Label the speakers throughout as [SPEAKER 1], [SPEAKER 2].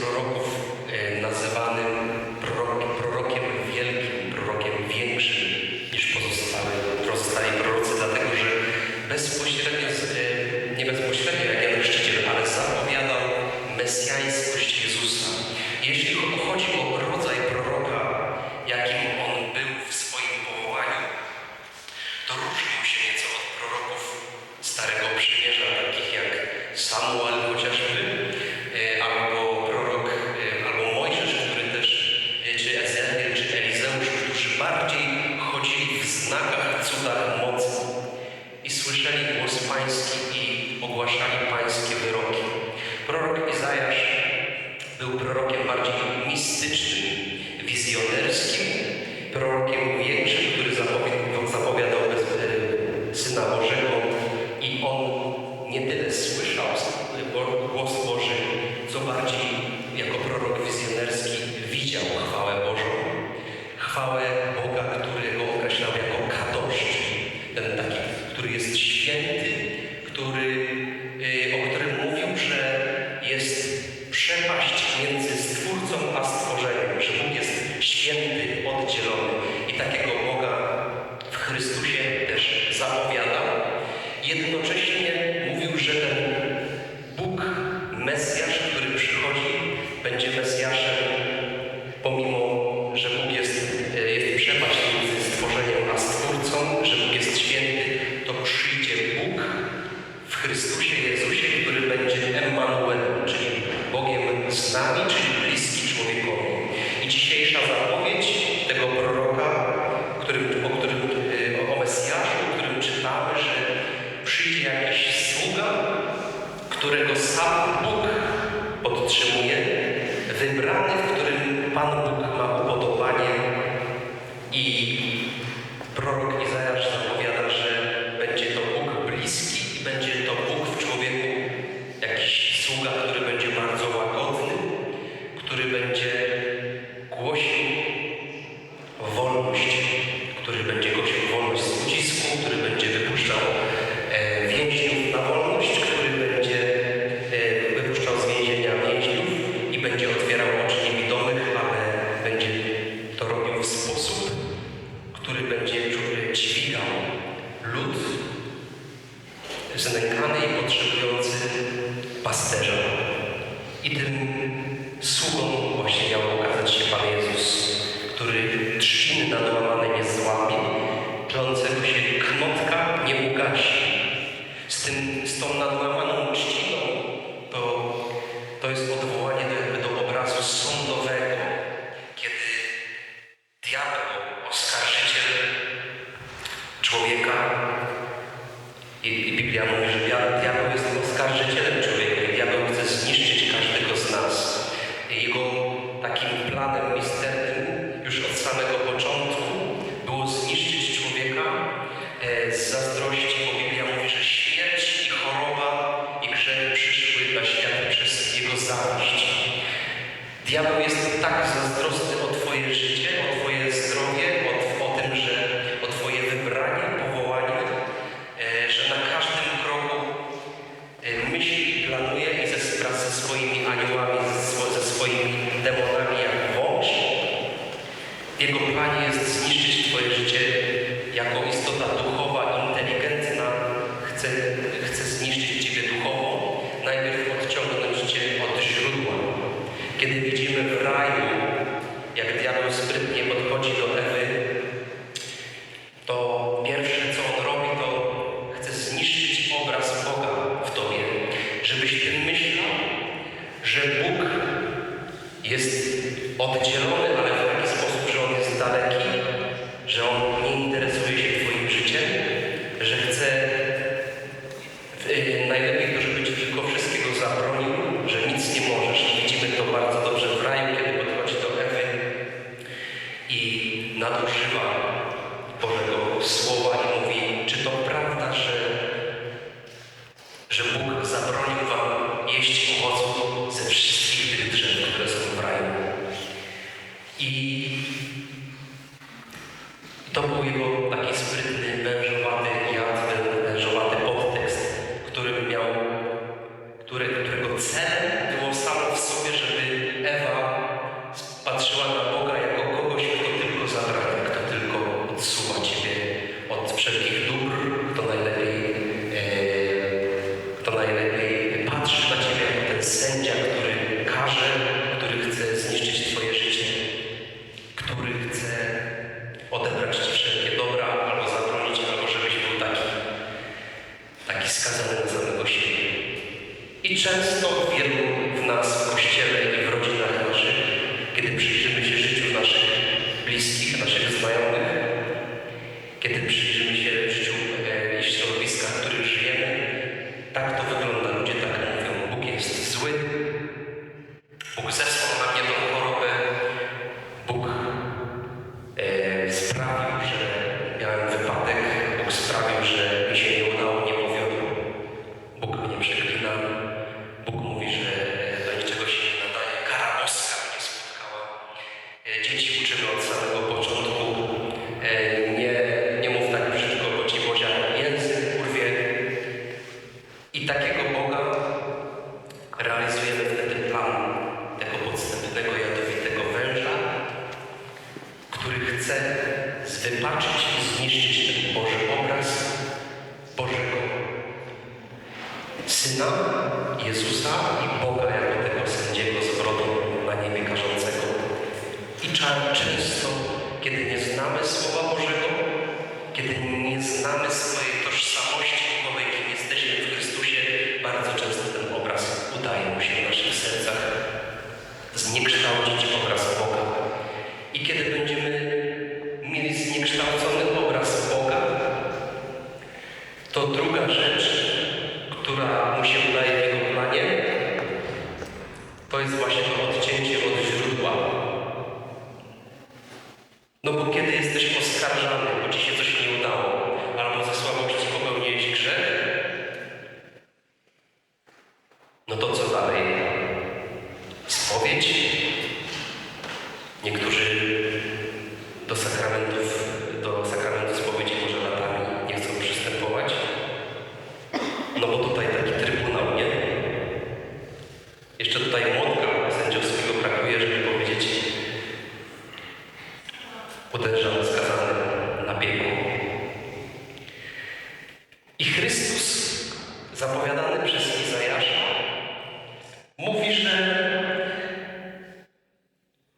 [SPEAKER 1] proroków e, nazywanym Bogiem większym, który zapowiadał, bez, e, Syna Bożego i on nie tyle słyszał głos Boży, co bardziej jako prorok wizjonerski widział chwałę Bożą, chwałę zazdrzeć. Diabeł jest tak zazdrosny o Twoje życie, o Twoje zdrowie, Dzieci uczymy od samego początku. to druga rzecz, która mu się udaje w jego planie, to jest właśnie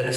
[SPEAKER 1] Ten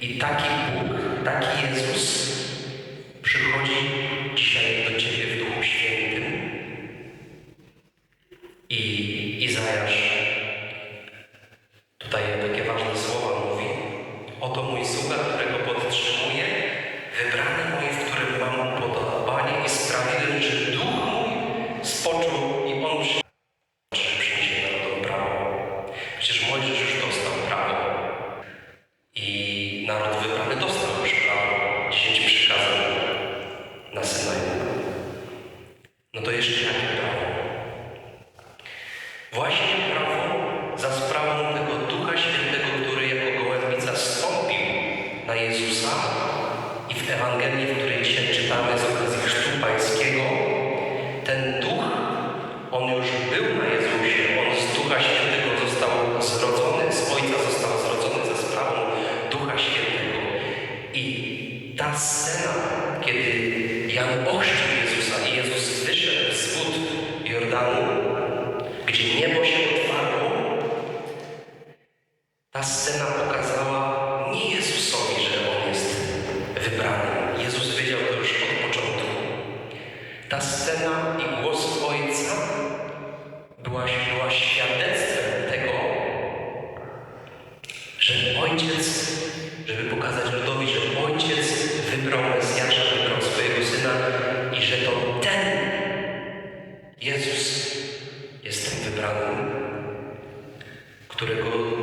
[SPEAKER 1] I taki Bóg, taki Jezus przychodzi dzisiaj do Ciebie. Którego,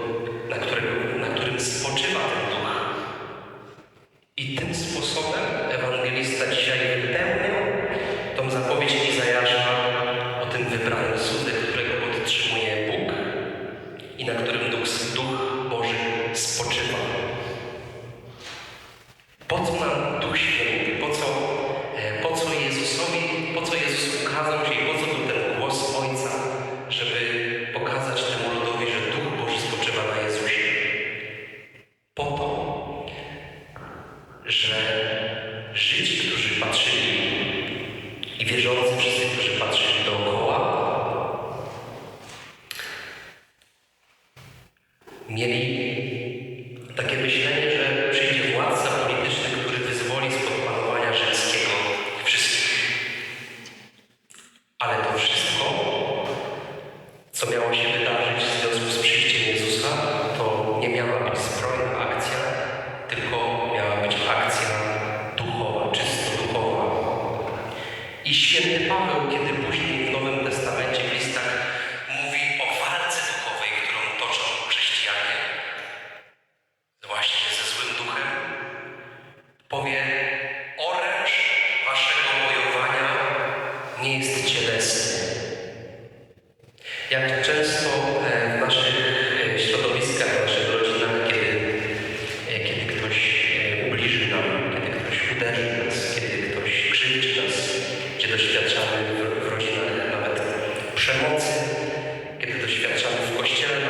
[SPEAKER 1] doświadczamy w kościele,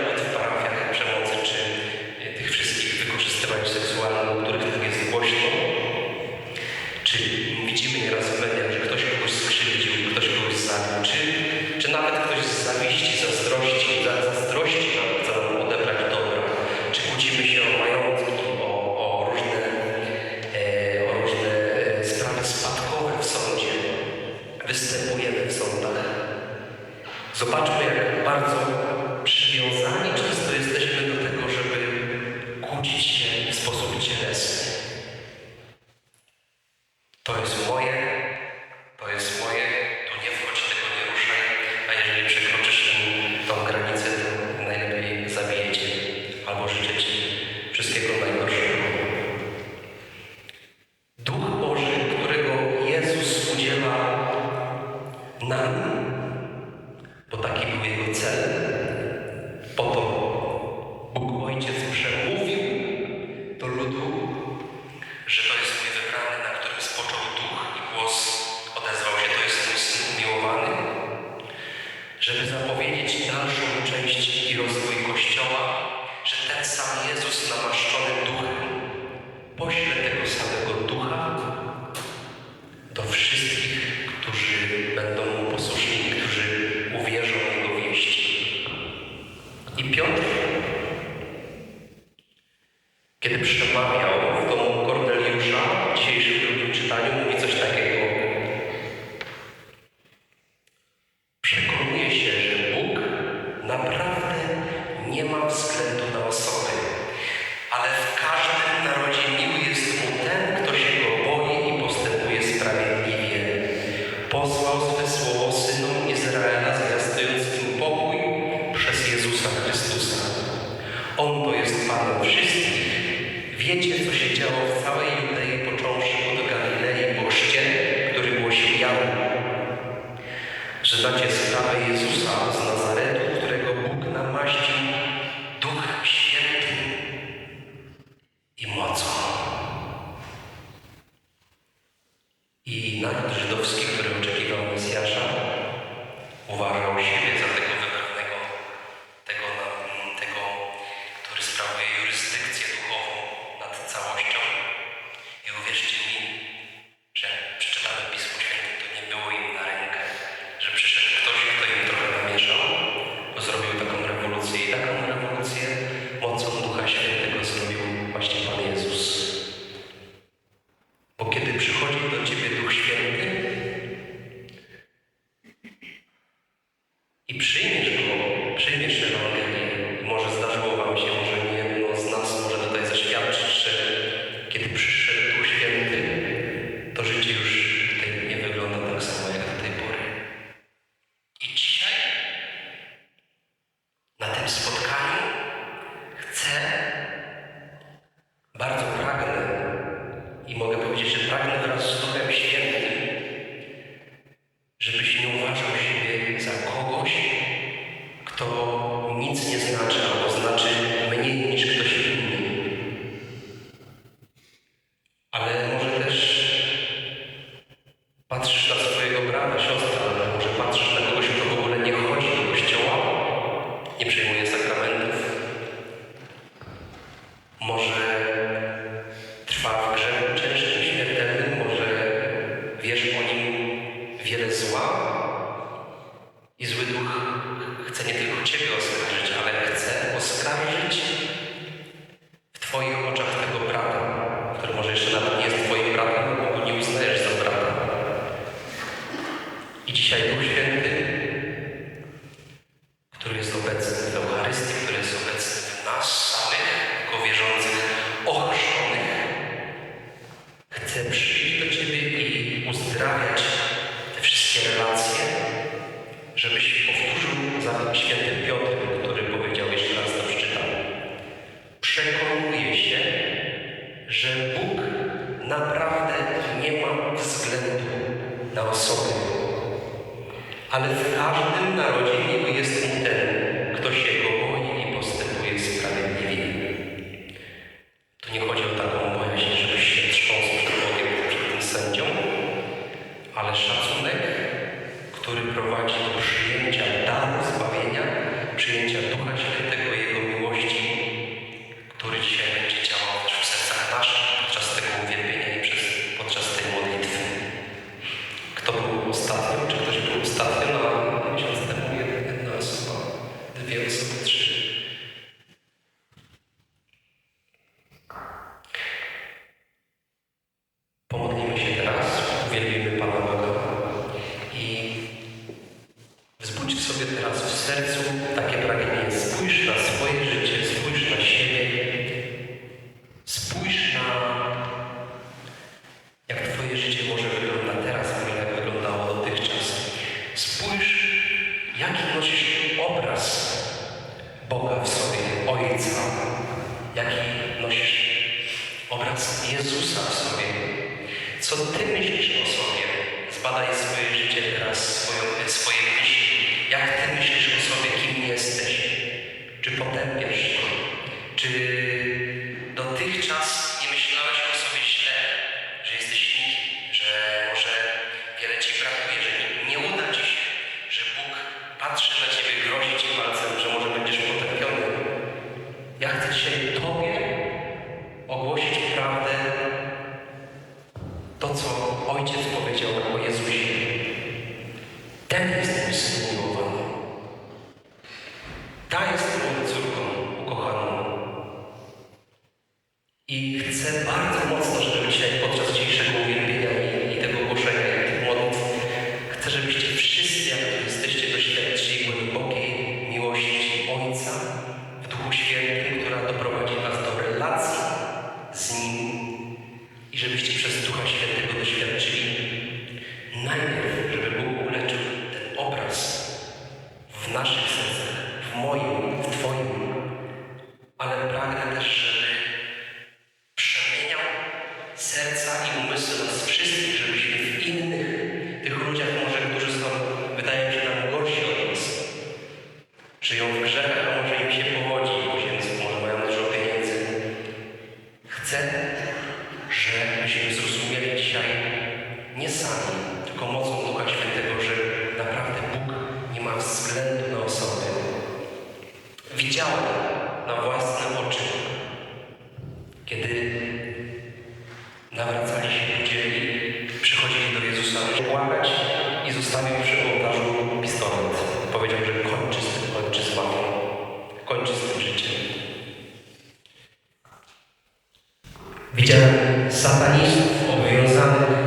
[SPEAKER 1] Widziałem satanistów obwiązanych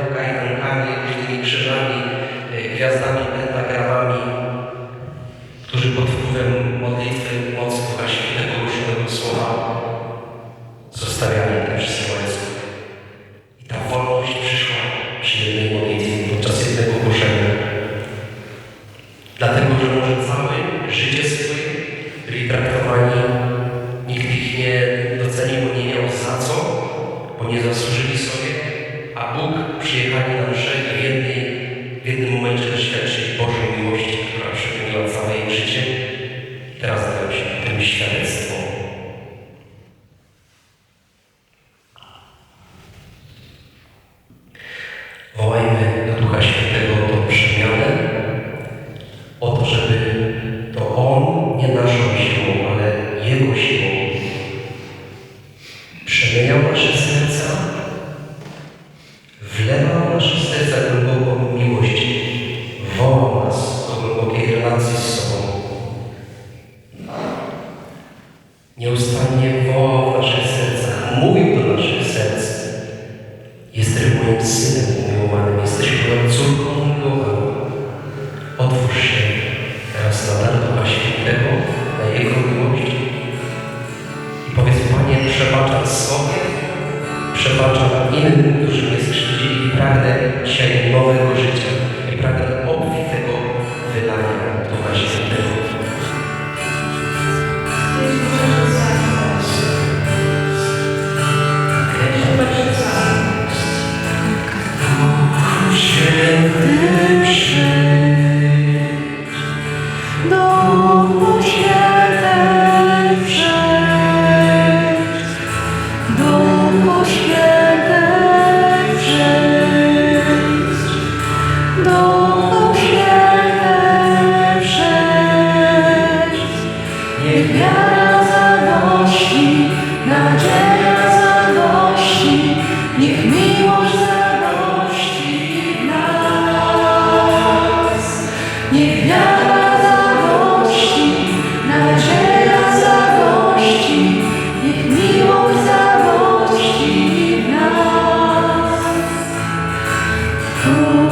[SPEAKER 1] Oh.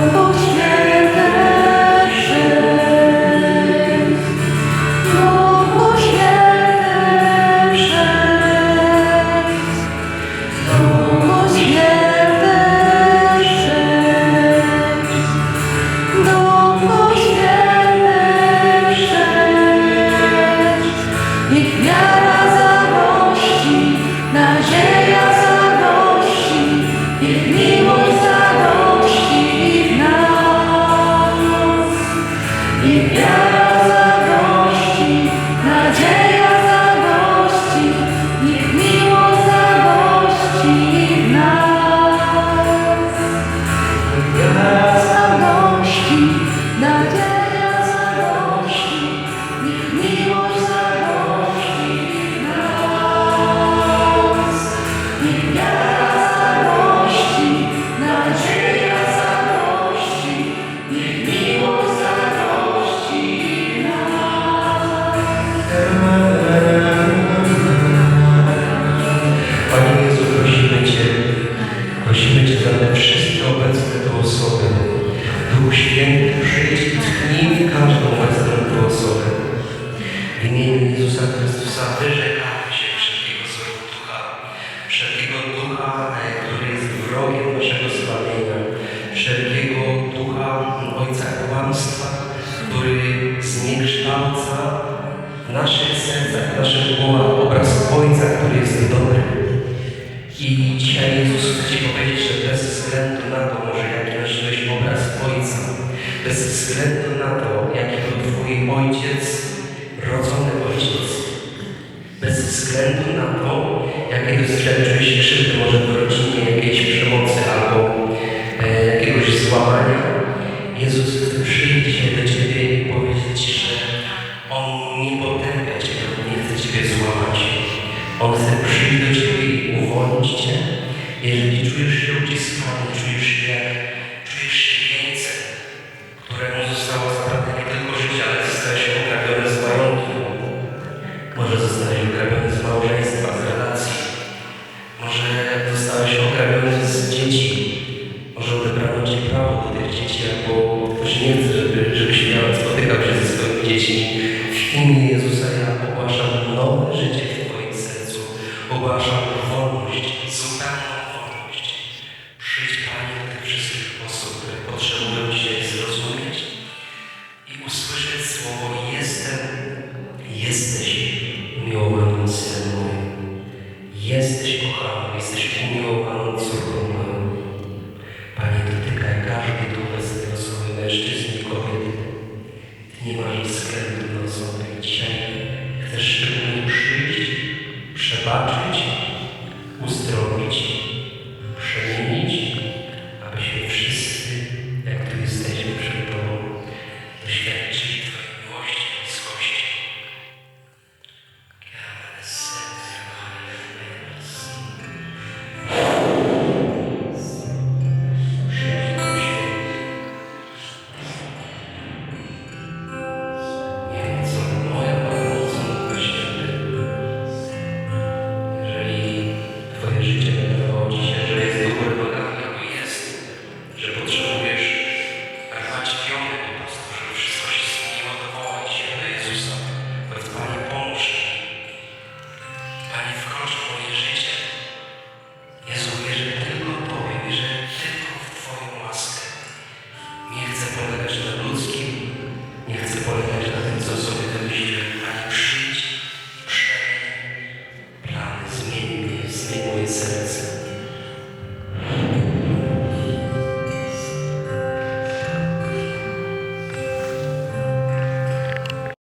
[SPEAKER 1] bez względu na to, jaki był Twój ojciec, rodzony ojciec, bez względu na to, jakie doświadczyłeś krzywdy, może w rodzinie, jakiejś przemocy albo e, jakiegoś złamania, Jezus chce przyjść do Ciebie i powiedzieć, że On nie potępia Ciebie, On nie chce Ciebie złamać. On chce przyjść do Ciebie i uwolnić Cię, jeżeli czujesz się uciskany. Jezusa ja ogłaszam nowe życie w Twoim sercu, ogłaszam wolność, zupełną.